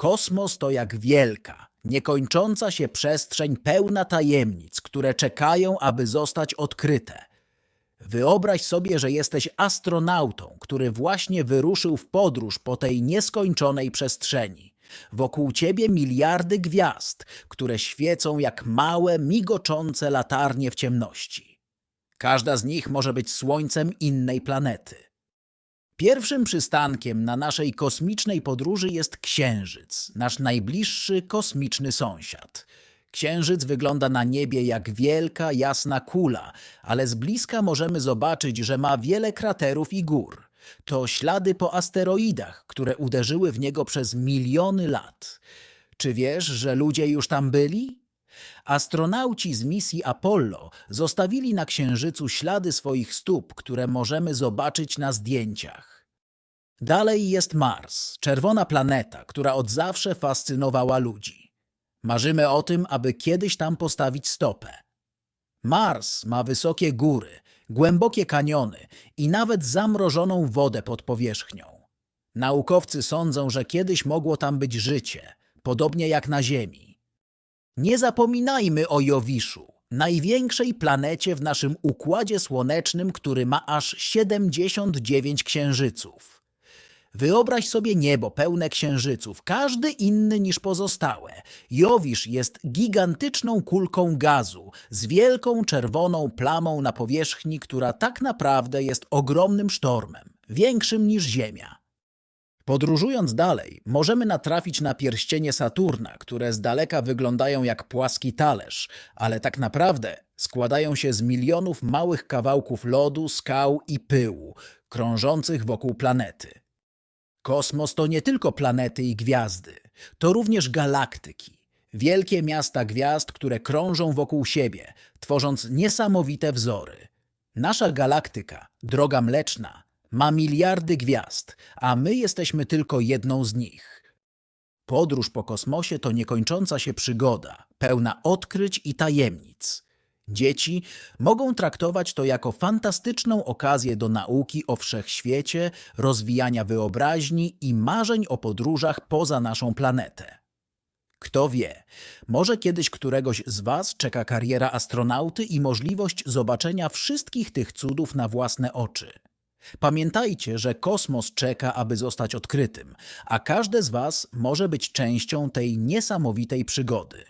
Kosmos to jak wielka, niekończąca się przestrzeń pełna tajemnic, które czekają, aby zostać odkryte. Wyobraź sobie, że jesteś astronautą, który właśnie wyruszył w podróż po tej nieskończonej przestrzeni. Wokół ciebie miliardy gwiazd, które świecą jak małe, migoczące latarnie w ciemności. Każda z nich może być słońcem innej planety. Pierwszym przystankiem na naszej kosmicznej podróży jest Księżyc, nasz najbliższy kosmiczny sąsiad. Księżyc wygląda na niebie jak wielka, jasna kula, ale z bliska możemy zobaczyć, że ma wiele kraterów i gór. To ślady po asteroidach, które uderzyły w niego przez miliony lat. Czy wiesz, że ludzie już tam byli? Astronauci z misji Apollo zostawili na Księżycu ślady swoich stóp, które możemy zobaczyć na zdjęciach. Dalej jest Mars, czerwona planeta, która od zawsze fascynowała ludzi. Marzymy o tym, aby kiedyś tam postawić stopę. Mars ma wysokie góry, głębokie kaniony i nawet zamrożoną wodę pod powierzchnią. Naukowcy sądzą, że kiedyś mogło tam być życie, podobnie jak na Ziemi. Nie zapominajmy o Jowiszu, największej planecie w naszym układzie słonecznym, który ma aż 79 księżyców. Wyobraź sobie niebo pełne księżyców, każdy inny niż pozostałe. Jowisz jest gigantyczną kulką gazu z wielką czerwoną plamą na powierzchni, która tak naprawdę jest ogromnym sztormem, większym niż Ziemia. Podróżując dalej, możemy natrafić na pierścienie Saturna, które z daleka wyglądają jak płaski talerz, ale tak naprawdę składają się z milionów małych kawałków lodu, skał i pyłu, krążących wokół planety. Kosmos to nie tylko planety i gwiazdy, to również galaktyki. Wielkie miasta gwiazd, które krążą wokół siebie, tworząc niesamowite wzory. Nasza galaktyka, droga mleczna, ma miliardy gwiazd, a my jesteśmy tylko jedną z nich. Podróż po kosmosie to niekończąca się przygoda, pełna odkryć i tajemnic. Dzieci mogą traktować to jako fantastyczną okazję do nauki o wszechświecie, rozwijania wyobraźni i marzeń o podróżach poza naszą planetę. Kto wie, może kiedyś któregoś z Was czeka kariera astronauty i możliwość zobaczenia wszystkich tych cudów na własne oczy. Pamiętajcie, że kosmos czeka, aby zostać odkrytym, a każde z Was może być częścią tej niesamowitej przygody.